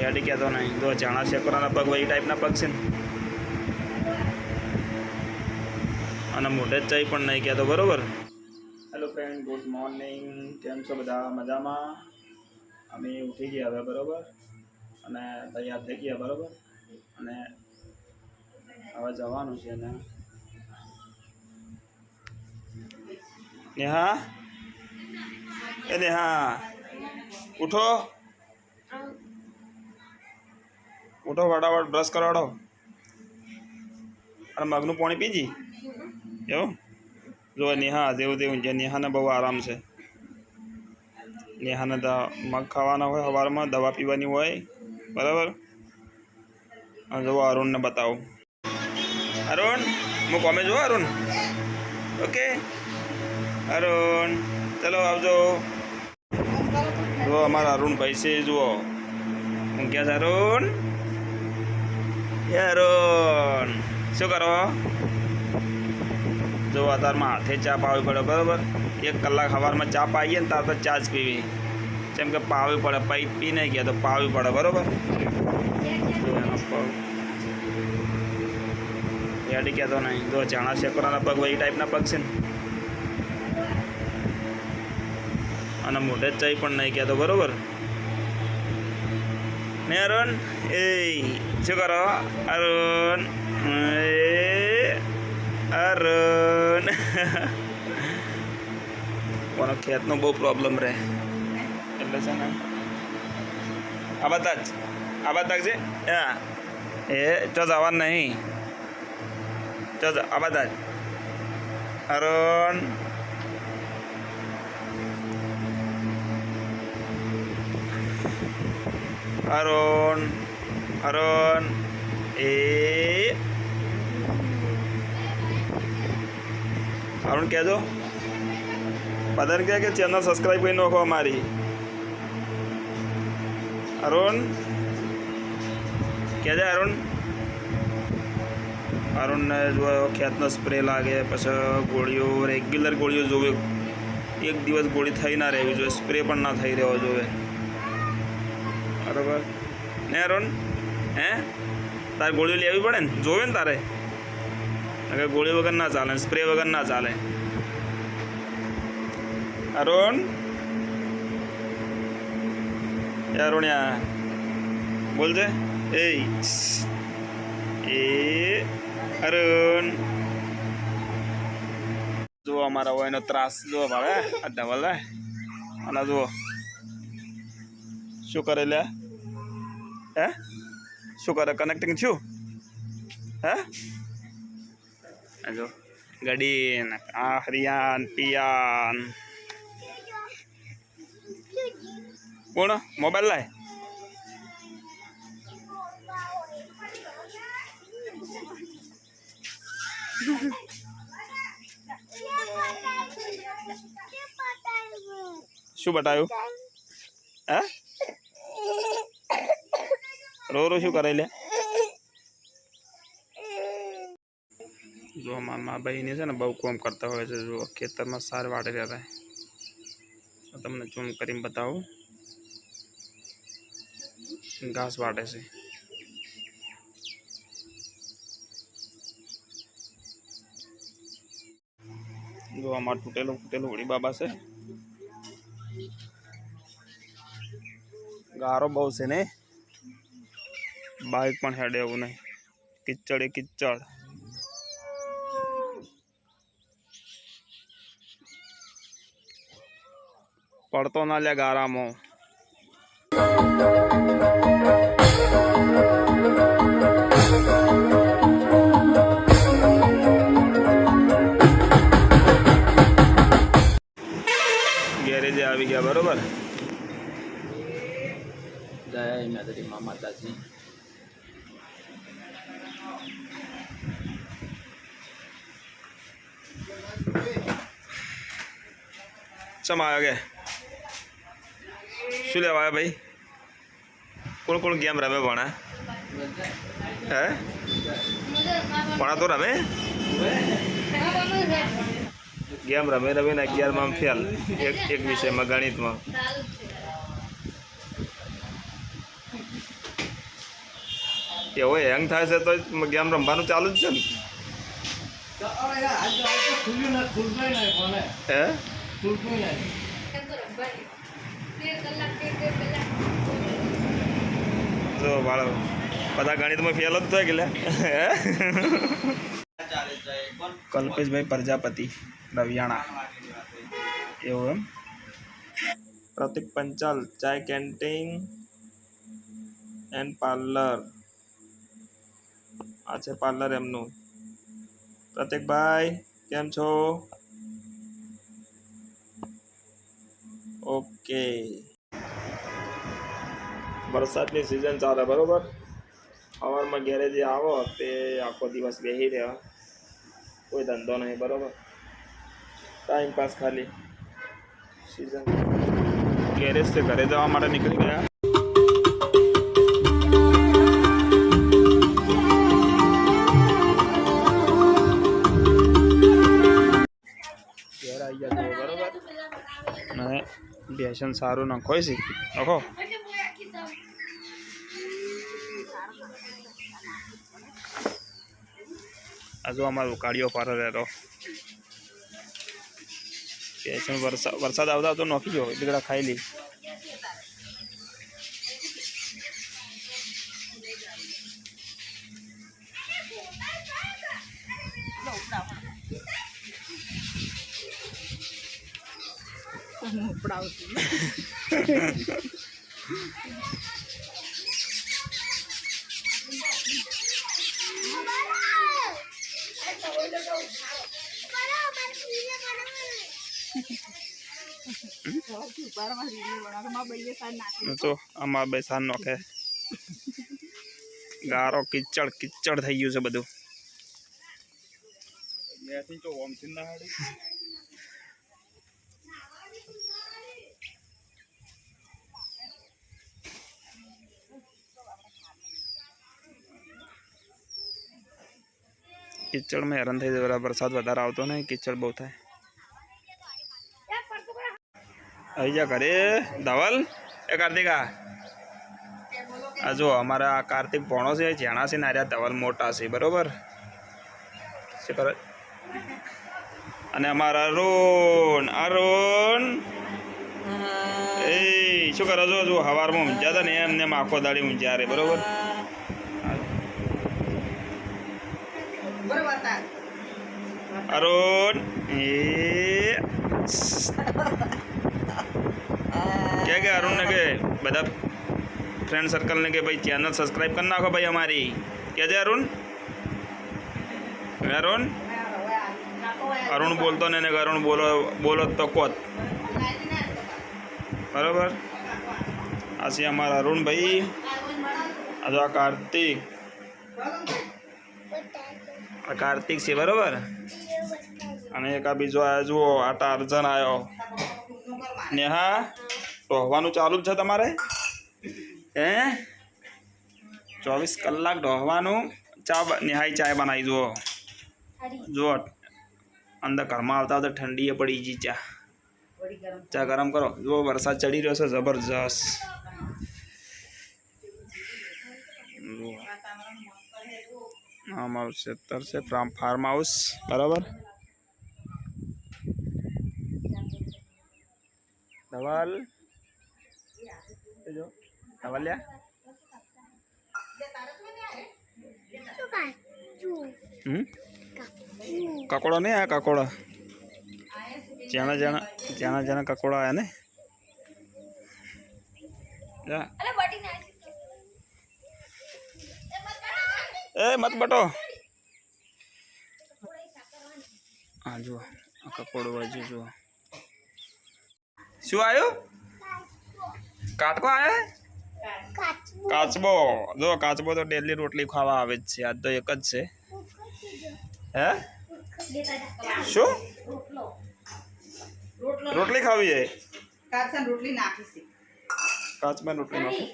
Ready કહેતો નહીં. તો જાણા શેકરાના પગ હોય એ ટાઈપના પગ છે ને. અને મોઢે જ જઈ પણ નહીં કહેતો, બરોબર? હેલો ફ્રેન્ડ ગુડ મોર્નિંગ કેમ છો બધા? મજામાં? અમે ઉઠી ગયા હવે, બરોબર? અને તૈયાર થઈ ગયા, બરોબર? અને હવે જવાનું છે ને. નેહા? એ નેહા, ઉઠો. ઉઠો ફટાફટ બ્રશ કરાવડો. અને મગનું પાણી પીજી? એવું? જો નેહા, જેવું તેવું છે. નેહાને બહુ આરામ છે. નેહાને મગ ખાવાના હોય સવારમાં દવા પીવાની હોય, બરાબર? અને જુઓ અરુણને બતાવું. અરુણ, હું કોમે જુઓ અરુણ? ઓકે? અરુણ, ચલો આવજો. જુઓ અમારા અરુણ ભાઈ છે, જુઓ. હું ક્યાં છે, અરુણ? અરુણ, શું કરો? જો અત્યારમાં હાથે ચા પાવી પડે, બરાબર? એક કલાક સવારમાં ચા પાઈએ ને તાર તો ચા જ પીવી. જેમ કે પાવી પડે પૈ પી નહીં ગયા તો પાવી પડે, બરાબર? એડી કહેતો નહીં. જો જાણા શેકોરાના પગ હોય એ ટાઈપના પગ છે ને. અને મોઢે જ જઈ પણ નહીં કહેતો, બરાબર? અરુણ, એ શું કરો? અરુણ, એ અરુણ. કોનો ખેતનો બહુ પ્રોબ્લેમ રહે. એટલે છે ને, આ બધા જ, આ બધા છે? હા. એ ચો જવાનું નહીં. જ, આ બધા અરુણ અરુણ અરુણ એ અરુણ કહેજો બધાને કહે કે ચેનલ સબસ્ક્રાઈબ કરી નાખો અમારી. અરુણ કહેજે અરુણ અરુણને જોયો ખેતનો સ્પ્રે લાગે, પછી ગોળીઓ રેગ્યુલર ગોળીઓ જોવે. એક દિવસ ગોળી થઈ ના રહેવી જોઈએ સ્પ્રે પણ ના થઈ રહેવો જોઈએ ને અરુણ, હે? તારે ગોળીઓ લેવી પડે ને? જોવે ને તારે? ગોળી વગર ના ચાલે સ્પ્રે વગર ના ચાલે. અરુણ? એ અરુણ્યા બોલજે એ એ અરુણ. જુઓ અમારા હોય એનો ત્રાસ, જુઓ ભાવે, આ ધવલ અને જુઓ. શું કરે લે? હે? શું કરે? કનેક્ટિંગ થયું હે? હેલો. જો ગડીન આ હરિયાન પિયાન. કોણ? મોબાઈલ લાય. શું બતાવ્યું હે? રો રો શું કરે લે? જો મામા ભાઈને છે ને બહુ કોમ કરતા હોય છે, જો ખેતરમાં સાર વાટે રહ્યા તો તમને ઝૂમ કરીને બતાવું. ઘાસ વાટે છે. જો અમાર તૂટેલું ફૂટેલું હોળી બાબા છે. ગારો બહુ છે ને? બાઇક પણ હેડે એવું નહીં. કિચડ એ કિચડ. પડતો ના લે ગારામાં. ગેરેજે આવી ગયા, બરોબર? જય માતાજી. ચમ આવ્યો કે શું લેવા આવ્યા ભાઈ? કોણ કોણ ગેમ રમે ભણા? હે? ભણા તો રમે? ગેમ રમે રમે ને અગિયારમાં ફેલ એક એક વિષયમાં ગણિતમાં. એવો હેંગ થાય છે તો ગેમ રમવાનું ચાલુ જ છે ને. હે? જો બાળો બધા ગણિતમાં ફેલ જ થાય કે કલ્પેશભાઈ પ્રજાપતિ, રવિયાણા. એવું એમ? પ્રતિક પંચાલ, ચાય કેન્ટીન એન્ડ પાર્લર આ છે પાર્લર એમનું. પ્રતિકભાઈ, કેમ છો? ઓકે વરસાદની સિઝન ચાલે, બરોબર? સવારમાં ઘેરે જે આવો, તે આખો દિવસ બેસી રહ્યા કોઈ ધંધો નહીં, બરોબર? ટાઈમ પાસ ખાલી. સિઝન ગેરેજથી ઘરે જવા માટે નીકળી ગયા. ઘેર આવી ગયા છો અને બેસન સારું નખોય છે નખો? હજુ અમારો ઉકાળીઓ પારો રહેતો બેસન વરસાદ વરસાદ આવતા તો નોખી ગયો એટલે ખાઈ લી તો આમાં બેસાન નોખે ગારો કિચડ કિચડ થઈ ગયું છે બધું કિચડમાં હેરાન થઈ જાય વરસાદ વધારે આવતો નહીં કિચડ બહુ થાય આવી જા ઘરે ધવલ એ કાર્તિકા આ જો અમારા આ કાર્તિક ભણો છે જેણા છે ને આર્યા ધવલ મોટા છે બરોબર શું કરે અને અમારા અરુણ અરુણ એ શું કરો છો જો સવારમાં ઊંઝ્યા હતા ને એમને માખો આખો દાડી ઊંઝ્યા રે બરોબર અરુણ એ કે કે અરુણ ને કે બધા ફ્રેન્ડ સર્કલને કે ભાઈ ચેનલ સબસ્ક્રાઈબ કરી નાખો ભાઈ અમારી કે છે અરુણ અરુણ અરુણ બોલતો ને એને કે અરુણ બોલો બોલો તો કોત બરાબર આ છે અમારા અરુણભાઈ આ જો આ કાર્તિક અને એક આ બીજો આ જુઓ, આ ટાર્જન આવ્યો નેહા, ડોહવાનું ચાલુ જ છે તમારે? હે? ચોવીસ કલાક ડોહવાનું. ચા નિહાઈ ચાય બનાવી, જુઓ. જુઓ અંદર ઘરમાં આવતા આવતા ઠંડીએ પડી ગઈ ચા. ચા ગરમ કરો. જુઓ, વરસાદ ચડી રહ્યો છે, જબરજસ્ત. અમારું ખેતર છે ફાર્મ હાઉસ. બરાબર? ધવલ એ જો ધવલ્યા હમ કકોડો નહીં આયા કકોડા જાણા જાણા જાણા જાણા કકોડા આયા ને જા એ મત બટો હા જુઓ આ કકોડું બાજુ જુઓ શું આવ્યું કાટકો આવ્યો કાચબો જો કાચબો તો ડેલી રોટલી ખાવા આવે જ છે આજ તો એક જ છે. હે? શું? રોટલી ખાવી છે કાચા રોટલી નાખી છે. કાચમાં રોટલી નાખો?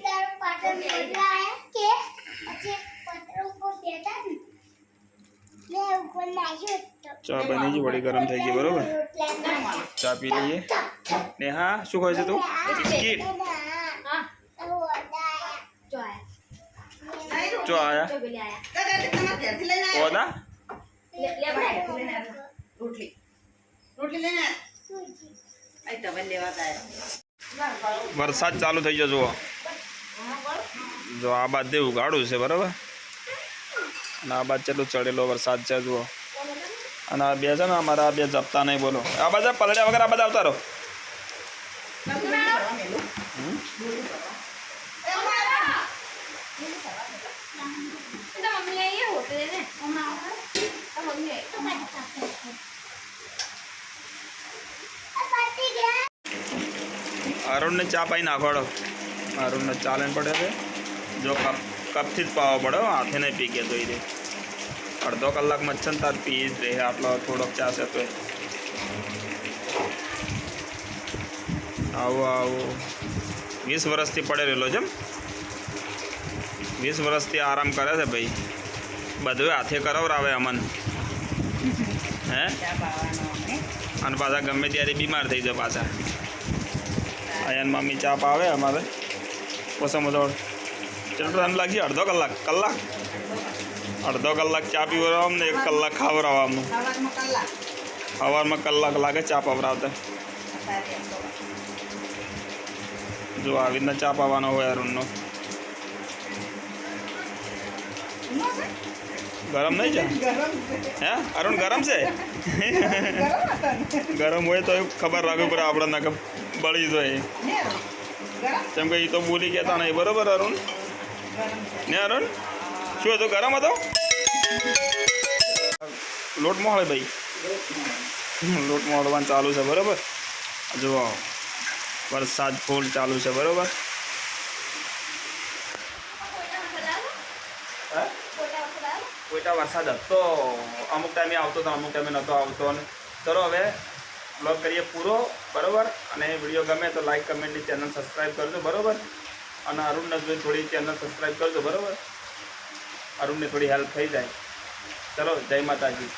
ચા બની ગઈ વળી ગરમ થઈ ગઈ બરોબર ચા પી લઈએ ને હા શું ખાય છે તું બિસ્કીટ ચો આયા તો ઘરથી તમારા ઘરથી લઈને આવ્યા? ઓદા ઘરથી લઈને આવ્યા. રોટલી રોટલી લઈને આવ્યા. અહીં તમે લેવા ગયા વરસાદ ચાલુ થઈ ગયો જુઓ જો આ બાદ દેવું ગાડું છે બરાબર અને આ બાદ કેટલું ચડેલો વરસાદ છે જુઓ. અને આ બે છે ને અમારા આ બે જપતા નહીં બોલો. આ બધા પલડ્યા વગર આ બધા આવતા રહો. અરુણ ને અરુણને ચા પાઈ નાખવાડો. અરુણને ચા લઈને પડે છે. જો કપ કપથી જ પાવો પડે હો, હાથે નહીં પી ગયા તો એ રે અડધો કલાક મચ્છન તાર પી જ રહે આટલો થોડોક ચા છે તો આવો આવો વીસ વર્ષથી પડે રહેલો છે એમ? વીસ વર્ષથી આરામ કરે છે ભાઈ બધું હાથે કરાવરાવે અમન હે ચા પાવાનો અમે અને પાછા ગમે ત્યારે બીમાર થઈ જાય પાછા અહીંયા મમ્મી ચા પાવે અમારે ઓછામાં ઓછો ચલો ટાઈમ લાગશે અડધો કલાક કલાક. અડધો કલાક ચા પીવડાવવા ને એક કલાક ખાવડાવવાનું સવારમાં કલાક કલાક લાગે ચા પવરાવતા. જો આવી રીતના ચા પાવાનો હોય અરુણનો. ગરમ નહીં છે. હે? અરુણ ગરમ છે? ગરમ હોય તો ખબર રાખવી પડે આપણે ના કે બળી જાય કેમ કે એ તો બોલી કહેતા નહીં. બરોબર અરુણ? ને અરુણ શું હતું ગરમ હતો? લોટ મોહળે ભાઈ. લોટ મોહળવાનું ચાલુ છે બરોબર? જુઓ વરસાદ ફૂલ ચાલુ છે બરોબર? કોઈટા વરસાદ હતો? અમુક ટાઈમે આવતો હતો અમુક ટાઈમે નહોતો આવતો. અને ચલો હવે બ્લોગ કરીએ પૂરો બરોબર? અને વીડિયો ગમે તો લાઈક કમેન્ટની ચેનલ સબસ્ક્રાઈબ કરજો બરોબર? અને અરુણને જોઈ થોડી ચેનલ સબસ્ક્રાઈબ કરજો, બરાબર? અરુણને થોડી હેલ્પ થઈ જાય. ચલો, જય માતાજી.